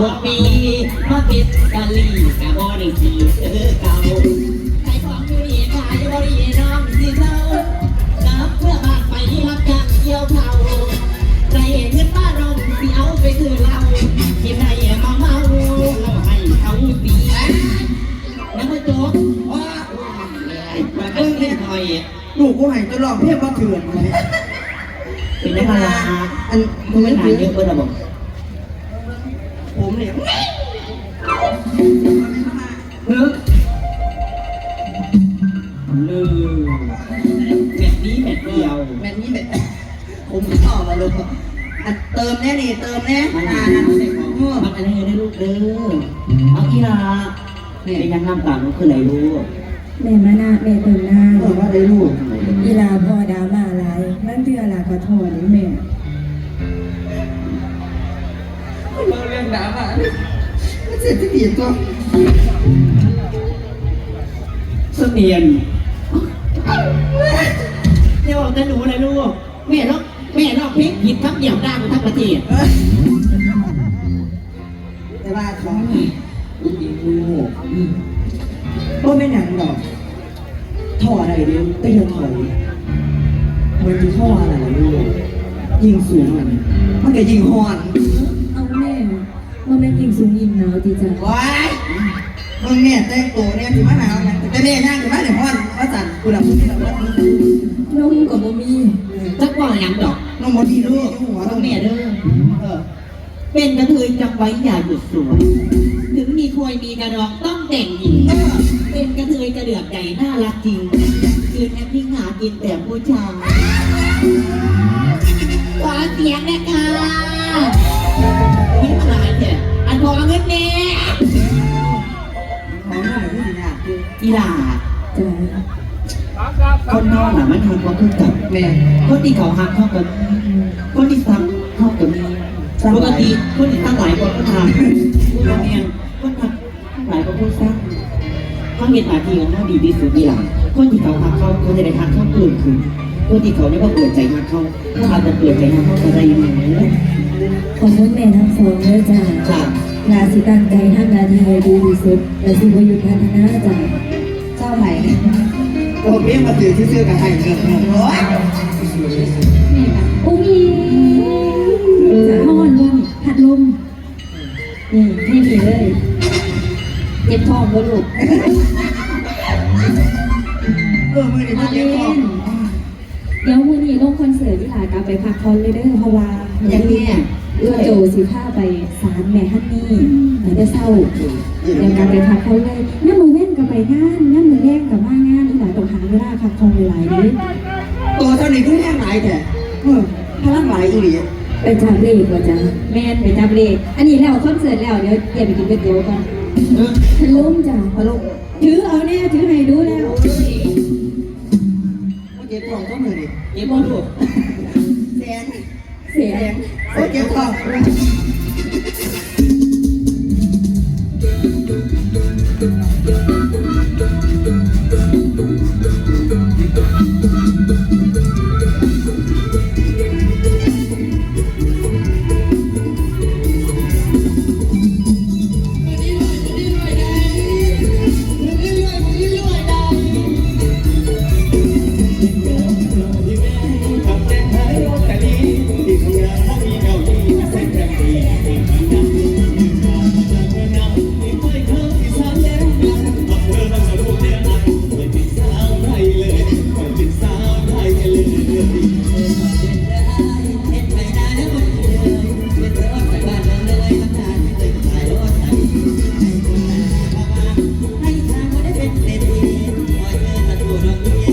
หกปีมาปิดกะลีกะบ่ได้สีเออเก่าใครของอยู่นี่ขายบ่ดีน้องสิเศร้ากับเพื่อบ้านไปที่รับจ้างเกี่ยวเขาใครเห็นเงินบ้านเราสิเอาไปคืนเราที่ใครมาเมาเราให้เขาปีแล้วมาจ๊กว้ามาเบิ่งเฮ็ดหอยลูกกูให้ตัวรองเพียบว่าเถื่อนเลยเป็นยังไงอันมึงไม่หาเยอะเบิ่งระบบ ผมเนี่ยเฮ้ยลืมแบบนี้แบบเดียวแม่นี้แบบผมชอบมาลูกอันเติมแน่นี่เติมแน่มันอ่าอันนั่นนี้มันอันนี้ได้ลูกเด้อเอากีฬาเนี่ยยังน้ำตาลมันคืออะไรรู้แม่มานาแม่เติมหน้าเออว่าได้ลูกอีลาพ่อดาวมาหลายนั่นเตือลาขอโทษนี่แม่ เราเรื่องดราม่าเนี่เสร็จที่ดีตัวเสมียนเดี๋ยวจะหนูนะลูกแม่ลอกแม่ลอกพริกผิดทับเดี่ยวดังทั้งประเทศแต่ว่าของนี่ดีลูกก็ไม่หนังดอกท่ออะไรเดียวก็ยังถอยมันคือท่ออะไรลูกยิงสูงมันมันก็ยิงฮอน ว่าแม่ยิงสูงยิงหนาวจีจ้ะว้ายมึงเนี่ยแต่งตัวเนี่ยถือว่าหนาวนะแต่เนี่ยย่างถือว่าเดี๋ยวฮอนว่าจันกูหลับมึงที่หลับแล้วน้องกับบ่มีจักว่าหยังดอกน้องมดที่ลูกหัวต้ต้อองงแม่เนี่ยเด้อเออเป็นกระเทยจำไว้อย่าหยุดสวยถึงมีควยมีกระดองต้องแต่งหญิงเป็นกระเทยกระเดือกใหญ่น่ารักจริงยืนแอปพิงหากินแต่ผู้ชายขอเสียงนะคะยิ้ม อะไรเนี่ยอันพอเงินแน่ของนี่มันไม่นะอีหลาจ้ะคนนอนน่ะมันหักว่าคือกับแม่คนที่เขาหักเข้ากับคนที่ซ้ำเข้ากับมีปกติคนที่ตั้งหลายคนก็ทำผู้เราเองคนทำหลายคนพูดซ้ำเขาเห็นหน้าที่ของเขาดีที่สุดนี่หลังคนที่เขาหักเขาเขาจะได้หักเข้าเกินขึ้นคนที่เขาเนี่ยว่าเปิดใจหักเขาเขาอาจจะเปิดใจหักเขาอะไรอย่างเงี้ย ขอบคุณแม่ทั้งสองเด้อจ้ะจ้ะลาสิตั้งใจทำหนาทีให้ดีที่สุดและสิบ่หยุดพัฒนาจ้ะเจ้าไหนโอ้เบี้ยมาถือที่ซื้อกับไทยเงินโอ้ยอุ้งยจะห้อนลมพัดลมนี่ให้ดีเลยเจ็บท้องบ่ลูกเออมือนี่มันเลี้ยงของเดี๋ยวมื้อนี้ลงคอนเสิร์ตที่หลากลับไปพักผ่อนเลยเด้อเพราะว่าอย่างนี้ เอื้อโจสิพาไปศาลแม่ฮันนี่หลังจากเศร้าเดี๋ยวกลับไปพักผ่อนเลยน้ำมือเว้นกับไปงานน้ำมือแรกกับมางานที่หลายต้องหาเวลาพักผ่อนหลายๆเด้อตัวเท่านี้ก็แห้งหลายแต่เออพลังหลายอีหลีไปจับเลขว่าจ้ะแม่นไปจับเลขอันนี้แล้วคอนเสิร์ตแล้วเดี๋ยวเดี๋ยวไปกินก๋วยเตี๋ยวก่อนเออพัดลมจ้ะพลังถือเอาแน่ถือให้ดูแล้วเจ็บท้องก็มือนี่เย็บบ่ถูกแสนเสียงโอ้เจ็บท้องเศร้าเลยแล้วบ่เคยกิน ข้า yeah.